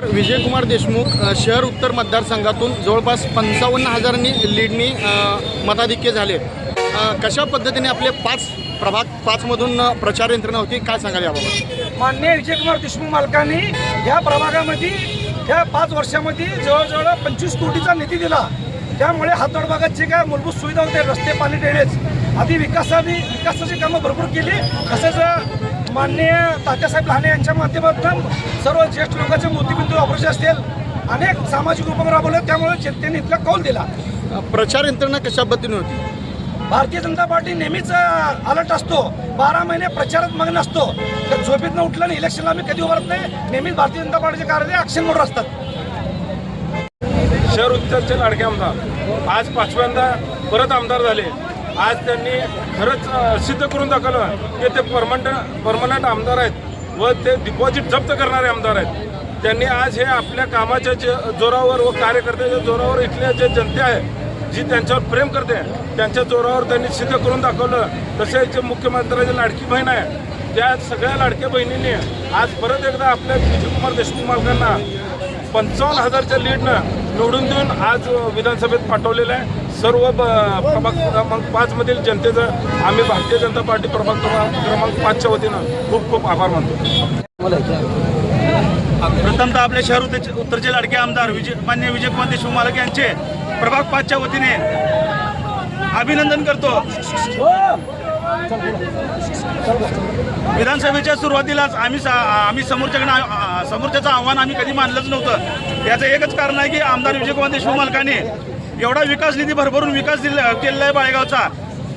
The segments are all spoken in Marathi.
विजयकुमार देशमुख शहर उत्तर मतदारसंघातून जवळपास पंचावन्न हजारांनी लीडनी मताधिक्य झाले. कशा पद्धतीने आपले पाच प्रभाग पाचमधून प्रचार यंत्रणा होती? काय सांगाल याबाबत? मान्य विजयकुमार देशमुख मालकांनी या प्रभागामध्ये या पाच वर्षामध्ये जवळजवळ पंचवीस कोटीचा निधी दिला. त्यामुळे हातोड भागात जे काय मूलभूत सुविधा होते रस्ते पाणी ड्रेनेज आदी विकासाने विकासाची कामं भरपूर केली. तसेच माननीय तात्यासाहेब लहाने यांच्या माध्यमातून सर्व ज्येष्ठ लोकांचे मोतीबिंदू ऑपरेशन असतील अनेक सामाजिक उपक्रम राबवले त्यामुळे जनतेने इतका कौल दिला. प्रचार यंत्रणा कशा पद्धतीने होती? भारतीय जनता पार्टी नेहमीच अलर्ट असतो. बारा महिने प्रचारात मग्न असतो तर झोपेतनं उठलं आणि इलेक्शनला आम्ही कधी उभारत नाही नेहमीच भारतीय जनता पार्टीचे कार्य ऍक्शन मोड असतात. शहर उत्तरचे लाडके आमदार. आज पाचव्यांदा परत आमदार झाले. आज त्यांनी खरंच सिद्ध करून दाखवलं की ते परमनंट परमनंट आमदार आहेत व ते डिपॉझिट जप्त करणारे आमदार आहेत. त्यांनी आज हे आपल्या कामाच्या जे- जोरावर व कार्यकर्त्याच्या जोरावर इथल्या जे जनते आहे जी त्यांच्यावर प्रेम करते त्यांच्या जोरावर त्यांनी सिद्ध करून दाखवलं. तसेच जे मुख्यमंत्र्याची लाडकी बहीण आहे त्या सगळ्या लाडक्या बहिणींनी आज परत एकदा आपल्या विजयकुमार देशमुख मालकांना पंचावन्न हजारच्या लीडनं निवडून देऊन आज विधानसभेत पाठवलेलं आहे. सर्व ब- प्रभाग क्रमांक पाचमधील जनतेचं आम्ही भारतीय जनता पार्टी प्रभाग क्रमांक क्रमांक पाचच्या वतीनं खूप खूप आभार मानतो. प्रथमतः आपल्या शहर उत्तर उत्तरचे लाडके आमदार विजय मान्य विजयकुमार देशमुख मालक यांचे प्रभाग पाचच्या वतीने अभिनंदन करतो. विधानसभेच्या सुरुवातीलाच आम्ही आम्ही समोरच्याकडे समोरच्याचं आव्हान आम्ही कधी मानलंच नव्हतं. याचं एकच कारण आहे की आमदार विजयकुमार देशमुख मालकाने एवढा विकास निधी भरभरून विकास दिला केलेला आहे बाळेगावचा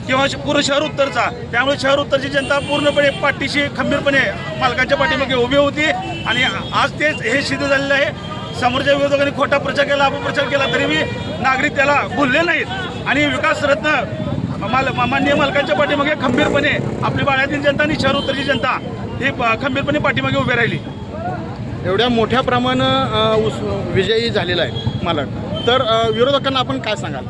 किंवा पूर्ण शहर उत्तरचा. त्यामुळे शहर उत्तरची जनता पूर्णपणे पाठीशी खंबीरपणे मालकांच्या पाठीमागे उभी होती. आणि आज तेच हे सिद्ध झालेलं आहे. समोरच्या विरोधकांनी खोटा प्रचार केला अपप्रचार केला तरी मी नागरिक त्याला भुलले नाहीत. आणि विकास रत्न माल माननीय मालकांच्या पाठीमागे खंबीरपणे आपली बाळ्यातील जनता आणि शहर उत्तरची जनता ही प- खंबीरपणे पाठीमागे उभी राहिली. एवढ्या मोठ्या प्रमाणं उस- विजयी झालेला आहे मालक. तर विरोधकांना आपण काय सांगाल?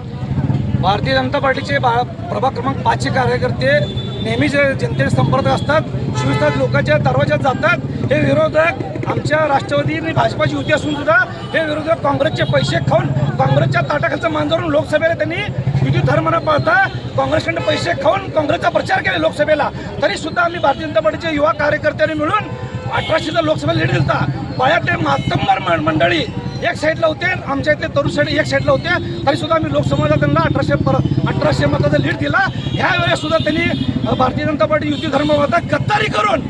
भारतीय जनता पार्टीचे बा प्रभाग क्रमांक पाचचे कार्यकर्ते नेहमीच जनतेचे संपर्क असतात शिवसेना लोकांच्या दरवाज्यात जातात हे विरोधक आमच्या राष्ट्रवादी आणि भाजपाची युती असून सुद्धा हे विरोधक काँग्रेसचे पैसे खाऊन काँग्रेसच्या ताटाखालचं मांजरून लोकसभेला त्यांनी युती धर्म न पाळता काँग्रेसकडे पैसे खाऊन काँग्रेसचा प्रचार केला लोकसभेला. तरी सुद्धा आम्ही भारतीय जनता पार्टीचे युवा कार्यकर्त्यांनी मिळून अठराशेचा लोकसभा लीड दिलता पायातले मातंबर मंडळी. एक साईडला होते आमच्या इथले तरुण साईड एक साईडला होते. तरी सुद्धा आम्ही लोकसभेला त्यांना अठराशे पर अठराशे मताचा लीड दिला. ह्या वेळेस सुद्धा त्यांनी भारतीय जनता पार्टी युती धर्म गद्दारी करून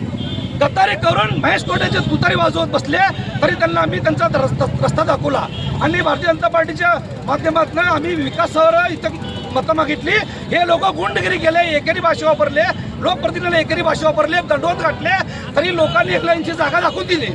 गद्दारी करून महेश कोटेचे तुतारी वाजवत बसले. तरी त्यांना आम्ही त्यांचा रस्ता रस्ता दाखवला. आणि भारतीय जनता पार्टीच्या माध्यमातून आम्ही विकासावर इथं मतं मागितली हे लोक गुंडगिरी केले एकेरी भाषा वापरले. लोकप्रतिनिधीने एकेरी भाषा वापरले दंडवत घातले. तरी लोकांनी एकला यांची जागा दाखवून दिली.